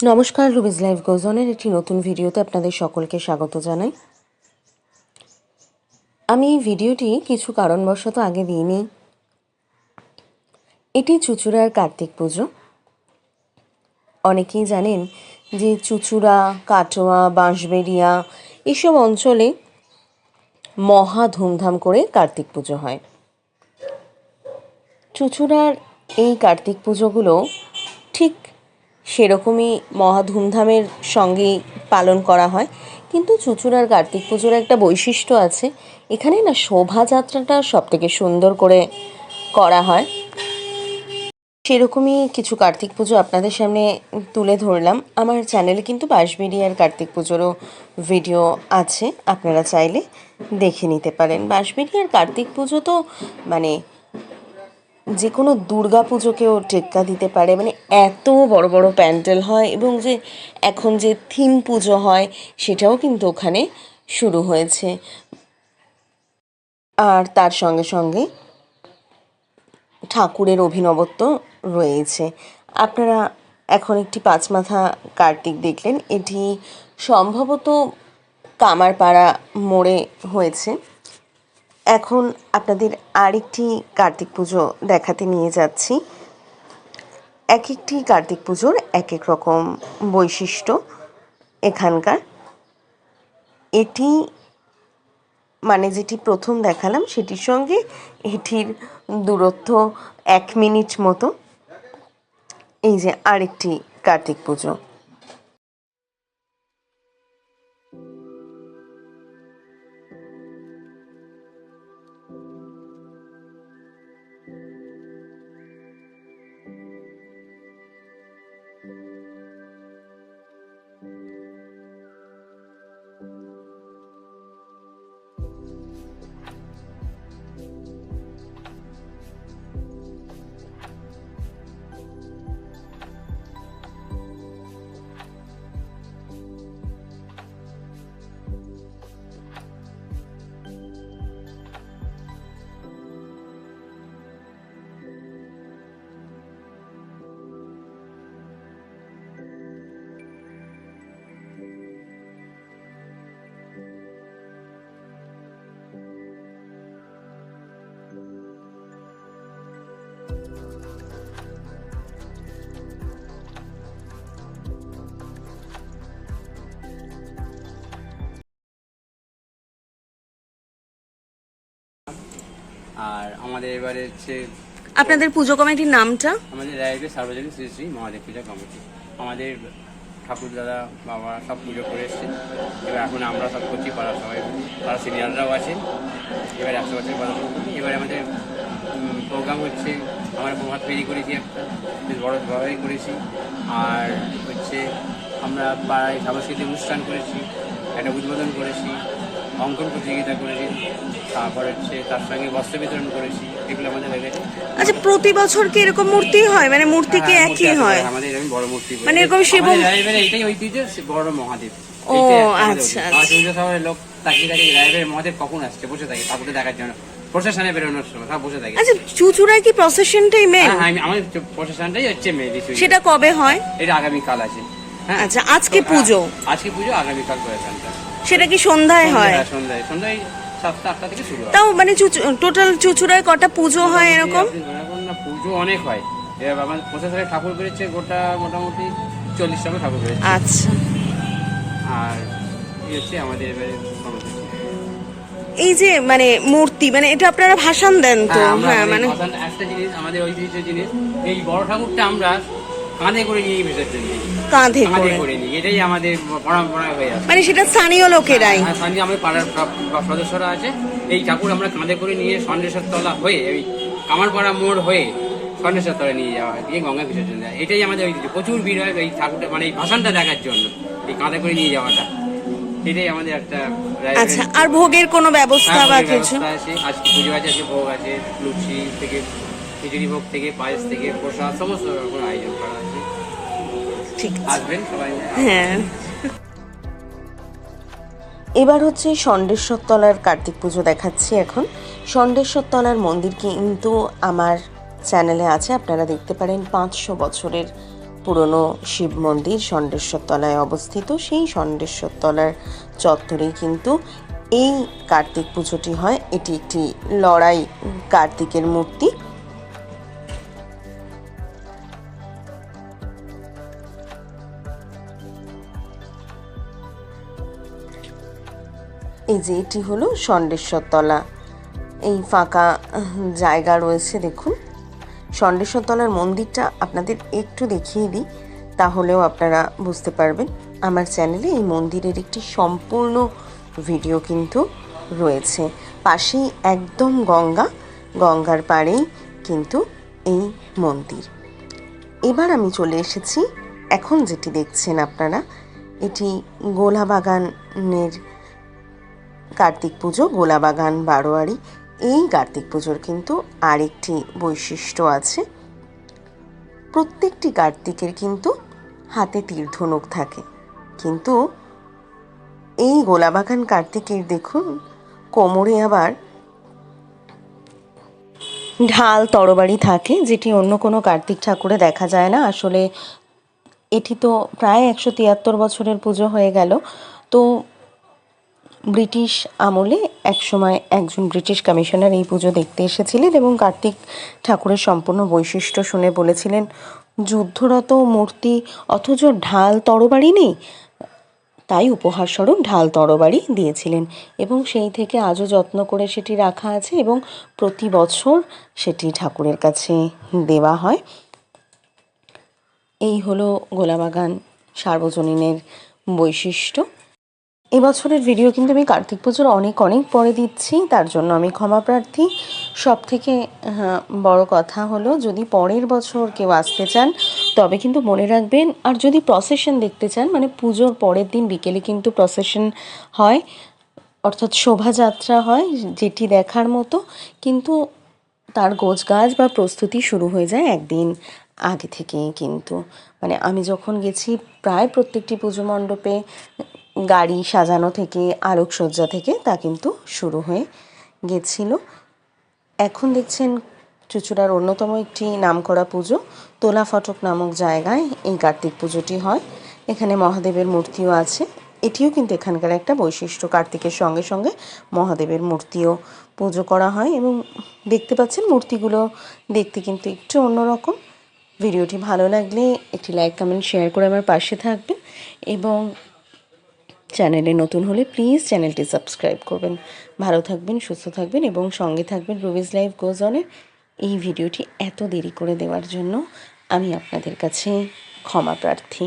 নমস্কার, Ruby's live গোজনের একটি নতুন ভিডিওতে আপনাদের সকলকে স্বাগত জানাই। আমি এই ভিডিওটি কিছু কারণবশত আগে দিইনি। এটি চুচুড়ার কার্তিক পুজো। অনেকেই জানেন যে চুচুড়া, কাটোয়া, বাঁশবেড়িয়া এসব অঞ্চলে মহা ধুমধাম করে কার্তিক পুজো হয়। চুচুড়ার এই কার্তিক পুজোগুলো ঠিক সেরকমই মহা ধুমধামের সঙ্গেই পালন করা হয়। কিন্তু চুচুড়ার কার্তিক পুজোর একটা বৈশিষ্ট্য আছে। এখানে না শোভাযাত্রাটা সব থেকে সুন্দর করে করা হয়। সেরকমই কিছু কার্তিক পুজো আপনাদের সামনে তুলে ধরলাম। আমার চ্যানেলে কিন্তু বাঁশবেড়িয়ার কার্তিক পুজোরও ভিডিও আছে। আপনারা চাইলে দেখে নিতে পারেন। বাঁশবেড়িয়ার কার্তিক পুজো তো মানে যে কোনো দুর্গা পুজোকেও টেক্কা দিতে পারে। মানে এত বড় বড় প্যান্ডেল হয় এবং যে এখন যে থিম পুজো হয় সেটাও কিন্তু ওখানে শুরু হয়েছে। আর তার সঙ্গে সঙ্গে ঠাকুরের অভিনবত্ব রয়েছে। আপনারা এখন একটি পাঁচ মাথা কার্তিক দেখলেন। এটি সম্ভবত কামারপাড়া মোড়ে হয়েছে। এখন আপনাদের আরেকটি কার্তিক পুজো দেখাতে নিয়ে যাচ্ছি। এক একটি কার্তিক পুজোর এক এক রকম বৈশিষ্ট্য এখানকার। এটি মানে যেটি প্রথম দেখালাম, সেটির সঙ্গে এটির দূরত্ব এক মিনিট মতো। এই যে আরেকটি কার্তিক পুজো। আর আমাদের এবারে হচ্ছে আপনাদের পুজো কমিটির নামটা? আমাদের রায়বের সার্বজনীন শ্রী শ্রী মহাদেব পূজা কমিটি। আমাদের ঠাকুর দাদা বাবা সব পুজো করে এসছে। এবার এখন আমরা সব করছি পাড়ার সবাই। তারা সিনিয়ররাও আছে। এবার একশো বছর করছি এবার আমাদের প্রোগ্রাম হচ্ছে আমরা প্রভাত ফেরি করেছি একটা বেশ বড় ভাবে করেছি। আর হচ্ছে আমরা পাড়ায় সাংস্কৃতিক অনুষ্ঠান করেছি একটা উদ্বোধন করেছি। অঙ্কন প্রতিযোগিতা করেছি তারপর হচ্ছে তার সঙ্গে বস্ত্র বিতরণ করেছি এগুলো আমাদের হয়ে আচ্ছা প্রতি বছর কি এরকম মূর্তি হয়? মানে মূর্তি কি হ্যাঁ, একই হয়? আমাদের এরকম বড় মূর্তি মানে এরকম শিব- রায়বেরে এটাই ঐতিহ্য বড় মহাদেব। ও, আচ্ছা, আচ্ছা। শহরের লোক তাকিয়ে থাকে রায়বের মহাদেব কখন আসছে? বসে থাকে ঠাকুরকে দেখার জন্য। প্রশাসনে বেরোনোর সময় সব বসে থাকে। আচ্ছা চুচুড়ায় কি প্রসেশনটাই মেন হ্যাঁ, আমাদের প্রশাসনটাই হচ্ছে মেয়ে সেটা কবে হয়? এটা আগামীকাল আছে। হ্যাঁ। আচ্ছা, আজকে পুজো। আজকে পুজো আগামীকাল প্রশাসনটা সেটা কি সন্ধ্যায় হয়? সন্ধ্যায়। সন্ধ্যায় সন্ধ্যায় সাতটা আটটা থেকে শুরু হয়। তাও মানে টোটাল চুচুড়ায় কটা পুজো হয় এরকম? না, পুজো অনেক হয়। আমার প্রশাসনের ঠাকুর গোটা মোটামুটি চল্লিশ টাকা ঠাকুর আচ্ছা। আর এই হচ্ছে আমাদের এবারে এই যে মানে মূর্তি মানে এটা আপনারা ভাষণ দেন তো? হ্যাঁ, হ্যাঁ মানে একটা জিনিস আমাদের ঐতিহ্য জিনিস এই বড় ঠাকুরটা আমরা কাঁধে করে নিয়ে বিসর্জন দিই কাঁধে কাঁধে করে। নিই এটাই আমাদের পরম্পরা হয়ে আছে। মানে সেটা স্থানীয় লোকেরাই। হ্যাঁ, সঙ্গে আমাদের পাড়ার সদস্যরা আছে। এই ঠাকুর আমরা কাঁধে করে নিয়ে সন্দেশের তলা হয়ে ওই কামারপাড়া মোড় হয়ে সন্দেশের তলা নিয়ে যাওয়া হয়। দিয়ে গঙ্গা বিসর্জন দেওয়া এটাই আমাদের ঐতিহ্য। প্রচুর ভিড় হয় এই ঠাকুরটা মানে এই ভাষণটা দেখার জন্য। এই কাঁধে করে নিয়ে যাওয়াটা। এটাই আমাদের একটা আচ্ছা আর ভোগের কোনো ব্যবস্থা হ্যাঁ, বা কিছু? আছে। আজকে পুজো আছে আজকে ভোগ আছে লুচি থেকে খিচুড়ি ভোগ থেকে পায়েস থেকে প্রসাদ সমস্ত রকম আয়োজন করা আছে। ঠিক আছে। আসবেন সবাই। হ্যাঁ। এবার হচ্ছে ষণ্ডেশ্বর তলার কার্তিক পুজো দেখাচ্ছি এখন। ষণ্ডেশ্বর তলার মন্দির কিন্তু আমার চ্যানেলে আছে আপনারা দেখতে পারেন পাঁচশো বছরের পুরনো শিব মন্দির ষণ্ডেশ্বর তলায় অবস্থিত। সেই ষণ্ডেশ্বর তলার চত্বরেই কিন্তু এই কার্তিক পুজোটি হয়। এটি একটি লড়াই কার্তিকের মূর্তি। এই যে এটি হলো ষণ্ডেশ্বর তলা এই ফাঁকা জায়গা রয়েছে, দেখুন। ষণ্ডেশ্বর তলার মন্দিরটা আপনাদের একটু দেখিয়ে দিই, তাহলেও আপনারা বুঝতে পারবেন। আমার চ্যানেলে এই মন্দিরের একটি সম্পূর্ণ ভিডিও কিন্তু রয়েছে। পাশেই একদম গঙ্গা, গঙ্গার পাড়েই কিন্তু এই মন্দির। এবার আমি চলে এসেছি, এখন যেটি দেখছেন আপনারা, এটি গোলাবাগানের কার্তিক পুজো, গোলাবাগান, বারোয়ারি, এই কার্তিক পুজোর কিন্তু আরেকটি বৈশিষ্ট্য আছে। প্রত্যেকটি কার্তিকের কিন্তু হাতে তীর্ধনুক থাকে। কিন্তু এই গোলাবাগান কার্তিকের দেখুন, কোমরে আবার ঢাল তরবারি থাকে, যেটি অন্য কোনো কার্তিক ঠাকুরে দেখা যায় না। আসলে এটি তো প্রায় একশো তিয়াত্তর বছরের পুজো হয়ে গেল। তো ব্রিটিশ আমলে একসময় একজন ব্রিটিশ কমিশনার এই পুজো দেখতে এসেছিলেন এবং কার্তিক ঠাকুরের সম্পূর্ণ বৈশিষ্ট্য শুনে বলেছিলেন, যুদ্ধরত মূর্তি অথচ ঢাল তরবারি নেই। তাই উপহারস্বরূপ ঢাল তরবারি দিয়েছিলেন এবং সেই থেকে আজও যত্ন করে সেটি রাখা আছে এবং প্রতি বছর সেটি ঠাকুরের কাছে দেওয়া হয়। এই হলো গোলাবাগান সার্বজনীনের বৈশিষ্ট্য। এবছরের ভিডিও কিন্তু আমি কার্তিক পুজোর অনেক অনেক পরে দিচ্ছি তার জন্য আমি ক্ষমা প্রার্থী। সব থেকে হ্যাঁ, বড় কথা হলো যদি পরের বছর কেউ আসতে চান তবে কিন্তু মনে রাখবেন আর যদি প্রসেশন দেখতে চান মানে পুজোর পরের দিন বিকেলে কিন্তু প্রসেশন হয় অর্থাৎ শোভাযাত্রা হয় যেটি দেখার মতো কিন্তু তার গোজ গাছ বা প্রস্তুতি শুরু হয়ে যায় একদিন আগে থেকেই কিন্তু। মানে আমি যখন গেছি প্রায় প্রত্যেকটি পুজো মণ্ডপে গাড়ি সাজানো থেকে, আলোকসজ্জা থেকে তা কিন্তু শুরু হয়ে গেছিল। এখন দেখছেন চুচুড়ার অন্যতম একটি নামকরা পুজো, তোলা ফটক নামক জায়গায় এই কার্তিক পুজোটি হয়। এখানে মহাদেবের মূর্তিও আছে। এটিও কিন্তু এখানকার একটা বৈশিষ্ট্য। কার্তিকের সঙ্গে সঙ্গে মহাদেবের মূর্তিও পুজো করা হয় এবং দেখতে পাচ্ছেন মূর্তিগুলো দেখতে কিন্তু একটু অন্যরকম। ভিডিওটি ভালো লাগলে একটি লাইক, কমেন্ট, শেয়ার করে আমার পাশে থাকবেন এবং চ্যানেলে নতুন হলে প্লিজ চ্যানেলটি সাবস্ক্রাইব করবেন। ভালো থাকবেন, সুস্থ থাকবেন এবং সঙ্গে থাকবেন রুবিজ লাইফ গোজ অনের এই ভিডিওটি এত দেরি করে দেওয়ার জন্য আমি আপনাদের কাছে ক্ষমা প্রার্থী।